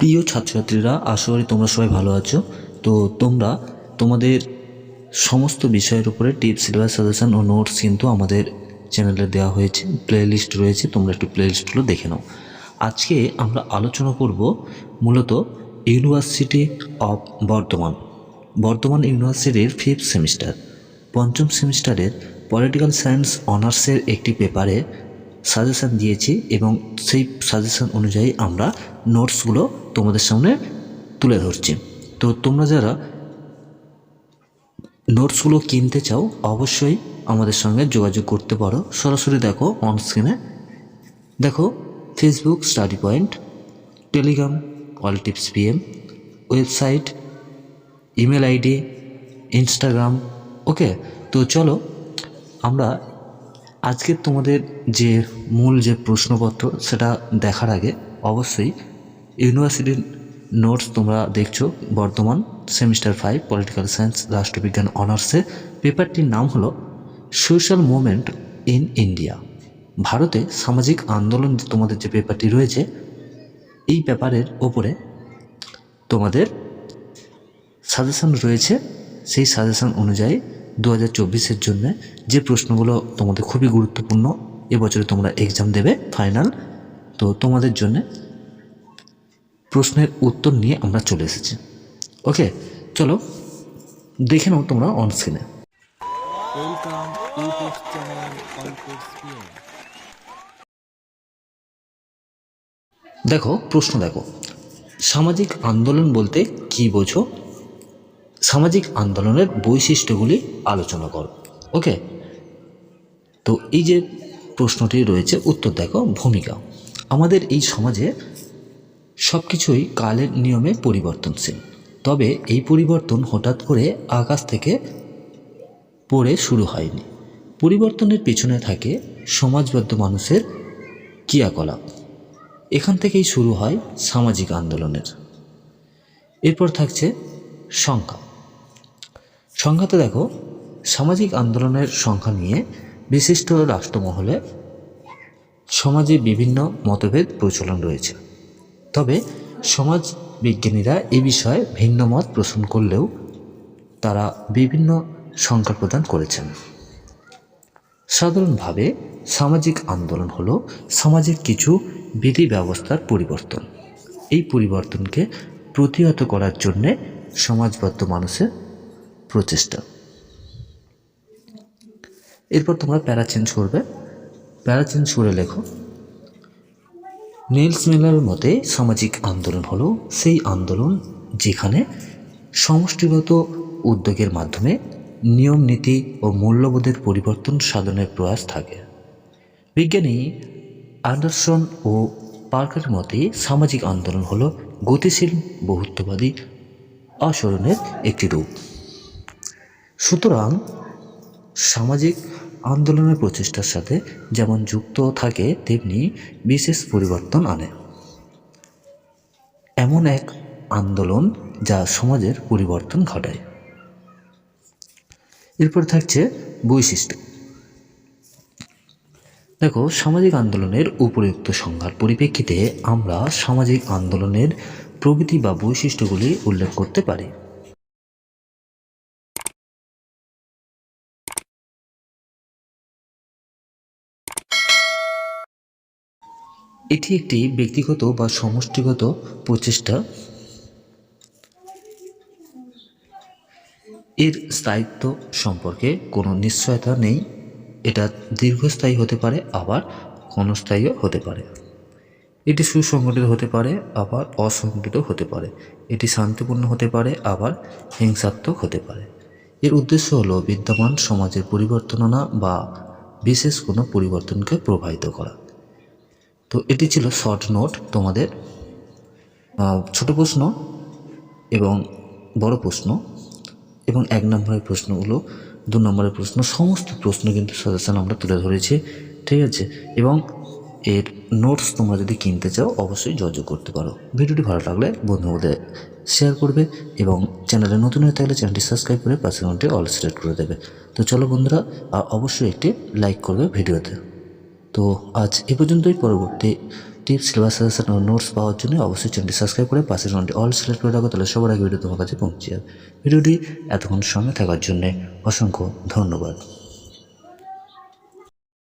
প্রিয় ছাত্রছাত্রীরা, আশা করি তোমরা সবাই ভালো আছো। তো তোমরা তোমাদের সমস্ত বিষয়ের উপরে টিপস সিলেবাস সাজেশান ও নোটস কিন্তু আমাদের চ্যানেলে দেওয়া হয়েছে। প্লেলিস্ট রয়েছে, তোমরা একটু প্লেলিস্টগুলো দেখে নাও। আজকে আমরা আলোচনা করব মূলত ইউনিভার্সিটি অফ বর্ধমান। বর্ধমান ইউনিভার্সিটির ফিফথ সেমিস্টার পঞ্চম সেমিস্টারের পলিটিক্যাল সায়েন্স অনার্সের একটি পেপারে সাজেশন দিয়েছি এবং সেই সাজেশান অনুযায়ী আমরা নোটসগুলো তোমাদের সামনে তুলে ধরছি। তো তোমরা যারা নোটসগুলো কিনতে চাও, অবশ্যই আমাদের সঙ্গে যোগাযোগ করতে পারো। সরাসরি দেখো অন স্ক্রিনে দেখো Facebook study point Telegram all tips PM website email ID Instagram okay তো চলো আমরা আজকে তোমাদের যে মূল যে প্রশ্নপত্র সেটা দেখার আগে অবশ্যই ইউনিভার্সিটির নোটস তোমরা দেখছ বর্তমান সেমিস্টার ফাইভ, পলিটিক্যাল সায়েন্স, রাষ্ট্রবিজ্ঞান, অনার্সে। পেপারটির নাম হলো সোশ্যাল মুভমেন্ট ইন ইন্ডিয়া। ভারতে সামাজিক আন্দোলন তোমাদের যে পেপারটি রয়েছে, এই পেপারের ওপরে তোমাদের সাজেশন রয়েছে। সেই সাজেশন অনুযায়ী দু হাজার চব্বিশের জন্য যে প্রশ্নগুলো তোমাদের খুবই গুরুত্বপূর্ণ এবছরে তোমরা এক্সাম দেবে ফাইনাল তো তোমাদের জন্য প্রশ্নের উত্তর নিয়ে আমরা চলে এসেছি। ওকে চলো দেখে নাও তোমরা অন স্ক্রিনে Welcome YouTube channel Context PM. দেখো, প্রশ্ন দেখো। সামাজিক আন্দোলন বলতে কি বোঝো? সামাজিক আন্দোলনের বৈশিষ্ট্যগুলি আলোচনা করো। ওকে তো এই যে প্রশ্নটি রয়েছে, উত্তর দেখো, ভূমিকা। আমাদের এই সমাজে সব কিছুই কালের নিয়মে পরিবর্তনশীল। তবে এই পরিবর্তন হঠাৎ করে আকাশ থেকে পড়ে শুরু হয়নি। পরিবর্তনের পেছনে থাকে সমাজবদ্ধ মানুষের ক্রিয়াকলাপ। এখান থেকেই শুরু হয় সামাজিক আন্দোলনের। এরপর থাকছে সংখ্যা। সংখ্যাতে দেখো, সামাজিক আন্দোলনের সংখ্যা নিয়ে বিশিষ্ট রাষ্ট্রমহলে সমাজে বিভিন্ন মতভেদ প্রচলন রয়েছে। তবে সমাজ বিজ্ঞানীরা এ বিষয়ে ভিন্ন মত পোষণ করলেও তারা বিভিন্ন সংখ্যা প্রদান করেছেন। সাধারণভাবে সামাজিক আন্দোলন হলো সমাজের কিছু বিধি ব্যবস্থার পরিবর্তন। এই পরিবর্তনকে প্রতিহত করার জন্যে সমাজবদ্ধ মানুষের প্রচেষ্টা। এরপর তোমরা প্যারা চেঞ্জ করবে। প্যারা চেঞ্জ করে লেখো নেলস মেলার মতে সামাজিক আন্দোলন হলো সেই আন্দোলন যেখানে সমষ্টিগত উদ্যোগের মাধ্যমে নিয়ম নীতি ও মূল্যবোধের পরিবর্তন সাধনের প্রয়াস থাকে। বিজ্ঞানী অ্যান্ডারসন ও পার্কের মতে সামাজিক আন্দোলন হলো গতিশীল, বহুত্ববাদী আচরণের একটি রূপ। সুতরাং সামাজিক আন্দোলনের প্রচেষ্টার সাথে যেমন যুক্ত থাকে, তেমনি বিশেষ পরিবর্তন আনে। এমন এক আন্দোলন যা সমাজের পরিবর্তন ঘটায়। এরপর থাকছে বৈশিষ্ট্য। দেখো, সামাজিক আন্দোলনের উপযুক্ত সংজ্ঞার পরিপ্রেক্ষিতে আমরা সামাজিক আন্দোলনের প্রকৃতি বা বৈশিষ্ট্যগুলি উল্লেখ করতে পারি। এটি একটি ব্যক্তিগত বা সমষ্টিগত প্রচেষ্টা। এর স্থায়িত্ব সম্পর্কে কোনো নিশ্চয়তা নেই। এটা দীর্ঘস্থায়ী হতে পারে, আবার ক্ষণস্থায়ীও হতে পারে। এটি সুসংগঠিত হতে পারে, আবার অসংগঠিত হতে পারে। এটি শান্তিপূর্ণ হতে পারে, আবার হিংসাত্মক হতে পারে। এর উদ্দেশ্য হলো বিদ্যমান সমাজের পরিবর্তন আনা বা বিশেষ কোনো পরিবর্তনকে প্রভাবিত করা। তো এটি ছিল শর্ট নোট তোমাদের। ছোট প্রশ্ন এবং বড় প্রশ্ন এবং এক নম্বরের প্রশ্নগুলো দু নম্বরের প্রশ্ন, সমস্ত প্রশ্ন কিন্তু সাজেশন আমরা তুলে ধরেছি, ঠিক আছে? এবং এর নোটস তোমরা যদি কিনতে চাও, অবশ্যই যোগাযোগ করতে পারো। ভিডিওটি ভালো লাগলে বন্ধুদের শেয়ার করবে এবং চ্যানেলে নতুন হয়ে থাকলে চ্যানেলটি সাবস্ক্রাইব করে পাশে ঘন্টি অল সিলেক্ট করে দেবে। তো চলো বন্ধুরা অবশ্যই একটি লাইক করবে ভিডিওতে। তো আজ এ পর্যন্তই। পরবর্তী টিপস সিলেবাস সাজেশন ও নোটস পাওয়ার জন্য অবশ্যই চ্যানেলটি সাবস্ক্রাইব করে পাশে ঘন্টি অল সিলেক্ট করে রাখো, তাহলে সবার আগে ভিডিও তোমার কাছে পৌঁছে যাবে। ভিডিওটি এতক্ষণ সঙ্গে থাকার জন্য অসংখ্য ধন্যবাদ।